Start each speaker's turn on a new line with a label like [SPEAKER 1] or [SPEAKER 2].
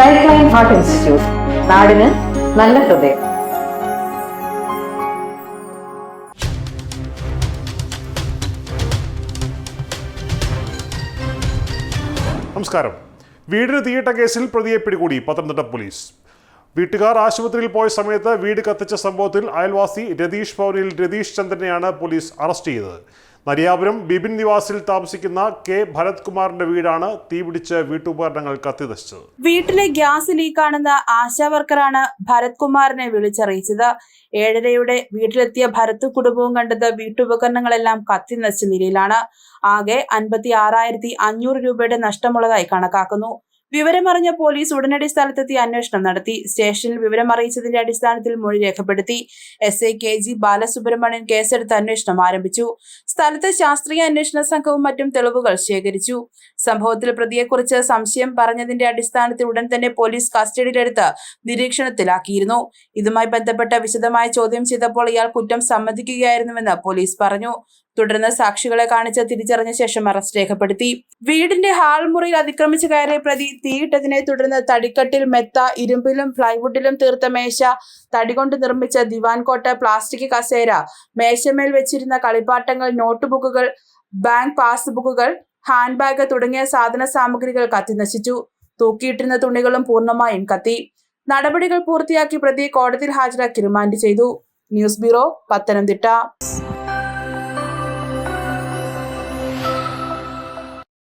[SPEAKER 1] Life line heart institute നാടിന് നല്ല ഹൃദയം.
[SPEAKER 2] നമസ്കാരം. വീടിന് തീയിട്ട കേസിൽ പ്രതിയെ പിടികൂടി പത്തനംതിട്ട പോലീസ്. വീട്ടുകാർ ആശുപത്രിയിൽ പോയ സമയത്ത് വീട് കത്തിച്ച സംഭവത്തിൽ അയൽവാസി രതീഷ് ഭവനിൽ രതീഷ് ചന്ദ്രനെയാണ് പോലീസ് അറസ്റ്റ് ചെയ്തത്. നരിയാപുരം ബിബിൻ നിവാസിൽ താമസിക്കുന്ന കെ ഭരത് കുമാറിന്റെ വീടാണ് തീപിടിച്ച് വീട്ടുപകരണങ്ങൾ കത്തിനശിച്ചത്.
[SPEAKER 3] വീട്ടിലെ ഗ്യാസ് ലീക്കാണെന്ന് ആശാവർക്കറാണ് ഭരത് കുമാറിനെ വിളിച്ചറിയിച്ചത്. ഏഴരയുടെ വീട്ടിലെത്തിയ ഭരത് കുടുംബവും കണ്ടത് വീട്ടുപകരണങ്ങളെല്ലാം കത്തിനശിച്ച നിലയിലാണ്. ആകെ അൻപത്തി ആറായിരത്തി അഞ്ഞൂറ് രൂപയുടെ നഷ്ടമുള്ളതായി കണക്കാക്കുന്നു. വിവരമറിഞ്ഞ പോലീസ് ഉടനടി സ്ഥലത്തെത്തി അന്വേഷണം നടത്തി. സ്റ്റേഷനിൽ വിവരം അറിയിച്ചതിന്റെ അടിസ്ഥാനത്തിൽ മൊഴി രേഖപ്പെടുത്തി. S I K G Balasubramanian കേസെടുത്ത് അന്വേഷണം ആരംഭിച്ചു. സ്ഥലത്ത് ശാസ്ത്രീയ അന്വേഷണ സംഘവും മറ്റും തെളിവുകൾ ശേഖരിച്ചു. സംഭവത്തിൽ പ്രതിയെക്കുറിച്ച് സംശയം പറഞ്ഞതിന്റെ അടിസ്ഥാനത്തിൽ ഉടൻ തന്നെ പോലീസ് കസ്റ്റഡിയിലെടുത്ത് നിരീക്ഷണത്തിലാക്കിയിരുന്നു. ഇതുമായി ബന്ധപ്പെട്ട വിശദമായ ചോദ്യം ചെയ്തപ്പോൾ ഇയാൾ കുറ്റം സമ്മതിക്കുകയായിരുന്നുവെന്ന് പോലീസ് പറഞ്ഞു. തുടർന്ന് സാക്ഷികളെ കാണിച്ച് തിരിച്ചറിഞ്ഞ ശേഷം അറസ്റ്റ് രേഖപ്പെടുത്തി. വീടിന്റെ ഹാൾ മുറിയിൽ അതിക്രമിച്ചു കയറിയ പ്രതി തീയിട്ടതിനെ തുടർന്ന് തടിക്കട്ടിൽ മെത്ത ഇരുമ്പിലും പ്ലൈവുഡിലും തീർത്ത മേശ തടികൊണ്ട് നിർമ്മിച്ച ദിവാൻ കോട്ട പ്ലാസ്റ്റിക് കസേര മേശമേൽ വെച്ചിരുന്ന കളിപ്പാട്ടങ്ങൾ നോട്ട്ബുക്കുകൾ ബാങ്ക് പാസ്ബുക്കുകൾ ഹാൻഡ് ബാഗ് തുടങ്ങിയ സാധന സാമഗ്രികൾ കത്തിനശിച്ചു തൂക്കിയിട്ടിരുന്ന തുണികളും പൂർണമായും കത്തി. നടപടികൾ പൂർത്തിയാക്കി പ്രതി കോടതിയിൽ ഹാജരാക്കി റിമാൻഡ് ചെയ്തു. News bureau Pathanamthitta.